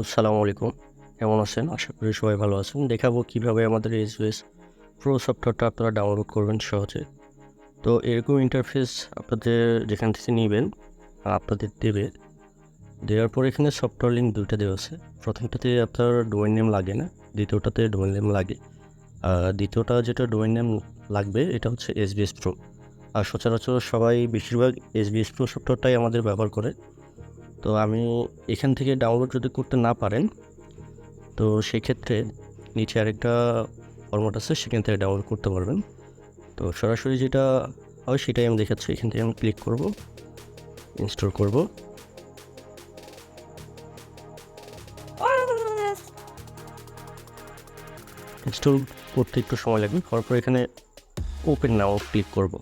আসসালামু আলাইকুম। কেমন আছেন? আশা করি সবাই ভালো আছেন। দেখাবো কীভাবে আমাদের এসবিএস প্রো সফটওয়্যারটা আপনারা ডাউনলোড করবেন সহজে। তো এরকম ইন্টারফেস আপনাদের যেখান থেকে নেবেন, আপনাদের দেবে। দেওয়ার পর এখানে সফটওয়্যার লিঙ্ক দুইটা দেওয়া আছে। প্রথমটাতে আপনার ডোমেন নেম লাগে না, দ্বিতীয়টাতে ডোমেন নেম লাগে। আর দ্বিতীয়টা যেটা ডোমেন নেম লাগবে, এটা হচ্ছে এসবিএস প্রো আর সচরাচর সবাই বেশিরভাগ এসবিএস প্রো সফটওয়্যারটাই আমাদের ব্যবহার করে। তো আমি এখান থেকে ডাউনলোড যদি করতে না পারেন, তো সেক্ষেত্রে নিচে আরেকটা ফরম্যাট আছে, সেখান থেকে ডাউনলোড করতে পারবেন। তো সরাসরি যেটা হয় সেটাই আমি দেখাচ্ছি, এখান থেকে আমি ক্লিক করব ইনস্টল করব। ইনস্টল করতে একটু সময় লাগবে তারপর এখানে ওপেন নাও ক্লিক করব।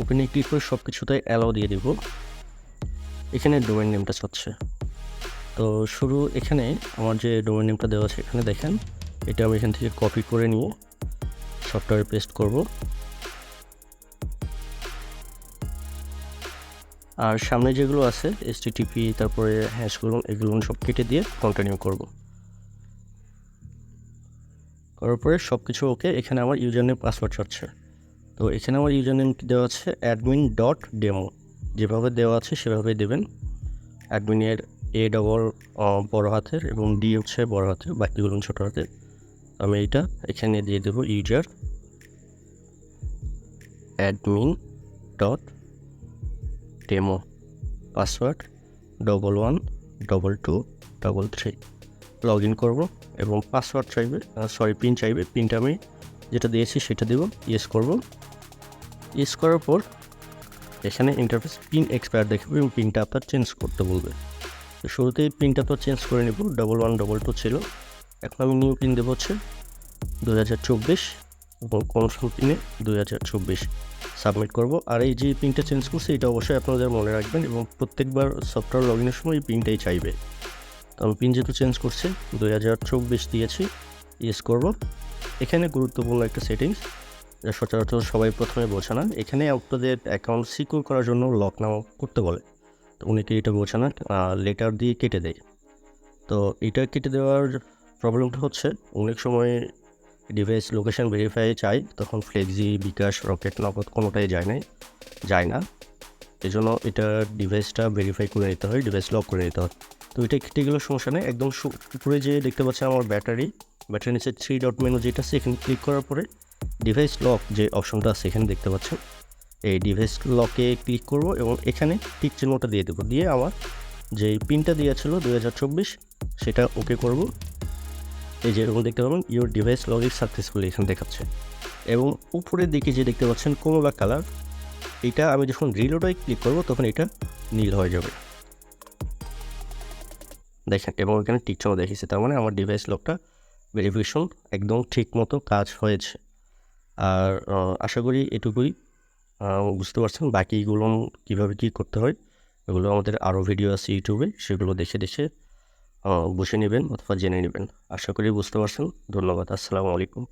ওপেনে ক্লিক করে সব কিছুতেই অ্যালাউ দিয়ে দিব। এখানে ডোমেন নেমটা চাচ্ছে তো শুরু এখানে আমার যে ডোমেন নেমটা দেওয়া আছে এখানে দেখেন, এটা আমি এখান থেকে কপি করে নিয়ে সফটওয়্যারে পেস্ট করব। আর সামনে যেগুলো আছে এসটিটিপি তারপরে হ্যাশগুলো এগুলো সব কেটে দিয়ে কন্টিনিউ করব। করার পরে সব কিছু ওকে এখানে আমার ইউজার নেম পাসওয়ার্ড চাচ্ছে তো এখানে আমার ইউজার নেম দেওয়া আছে? অ্যাডমিন ডট ডেমো যেভাবে দেওয়া আছে সেভাবে দেবেন। অ্যাডমিনের এ ডবল বড় হাতের এবং ডি হচ্ছে বড় হাতের, বাকিগুলো ছোটো হাতের। আমি এইটা এখানে দিয়ে দেবো user admin dot demo password double one double two double three log in করব এবং পাসওয়ার্ড চাইবে সরি পিন চাইবে। পিনটা আমি যেটা দিয়েছি সেটা দেবো ইয়েস করব। ইয়েস করার পর এখানে ইন্টারফেস পিন এক্সপায়ার দেখাবে এবং পিনটা আপনার চেঞ্জ করতে বলবে। শুরুতেই পিনটা তো চেঞ্জ করে নেব ডবল ওয়ান ডবল টু ছিল। এখন আমি নিউ পিন দেবো হচ্ছে দু হাজার চব্বিশ এবং কনফার্ম পিনে দুই হাজার চব্বিশ। সাবমিট করব। আর এই যে পিনটা চেঞ্জ করছে, এটা অবশ্যই আপনাদের মনে রাখবেন এবং প্রত্যেকবার সফটওয়্যার লগ ইনের সময় এই পিনটাই চাইবে। আমি পিন যেহেতু চেঞ্জ করছি, দুই হাজার চব্বিশ দিয়েছি ইয়েস করব। এখানে গুরুত্বপূর্ণ একটা সেটিংস যা সচরাচর সবাই প্রথমে বোঝে না। এখানে আপনাদের অ্যাকাউন্ট সিকিউর করার জন্য লক নাও করতে বলে। তো অনেকে এটা বোঝে না? লেটার দিয়ে কেটে দেয়। তো এটা কেটে দেওয়ার প্রবলেমটা হচ্ছে, অনেক সময় ডিভাইস লোকেশন ভেরিফাই চাই তখন ফ্লেক্সি বিকাশ রকেট নগদ কোনোটাই যায় নাই, যায় না। এই জন্য এটা ডিভাইসটা ভেরিফাই করে নিতে হয় ডিভাইস লক করে নিতে হয়। তো এটা কেটে গেলেও সমস্যা নেই। একদম উপরে যে দেখতে পাচ্ছেন আমার ব্যাটারি ব্যাটারি নিচে থ্রি ডট মেনু যেটা আছে, এখানে ক্লিক করার পরে ডিভাইস লক যে অপশনটা আছে, এখানে দেখতে পাচ্ছেন এই ডিভাইস লকে ক্লিক করব এবং এখানে টিক চিহ্নটা দিয়ে দেবো। দিয়ে আমার যে পিনটা দিয়েছিল দু হাজার চব্বিশ, সেটা ওকে করব। এই যে এরকম দেখতে পাবেন your device log is successfully এখানে দেখাচ্ছে। এবং উপরের দিকে যে দেখতে পাচ্ছেন কোমোবা কালার, এটা আমি যখন রিলোডে ক্লিক করব, তখন এটা নীল হয়ে যাবে। দেখেন, এবং এখানে টিক চিহ্ন দেখিয়েছে তার মানে আমার ডিভাইস লকটা ভেরিফিকেশন একদম ঠিক মতো কাজ হয়েছে। আর আশা করি এটুকুই। বুঝতে পারছেন বাকিগুলো কীভাবে কী করতে হয়, এগুলো আমাদের আরও ভিডিও আছে ইউটিউবে, সেগুলো দেখে দেখে বসে নেবেন অথবা জেনে নেবেন। আশা করি বুঝতে পারছেন। ধন্যবাদ। আসসালামু আলাইকুম।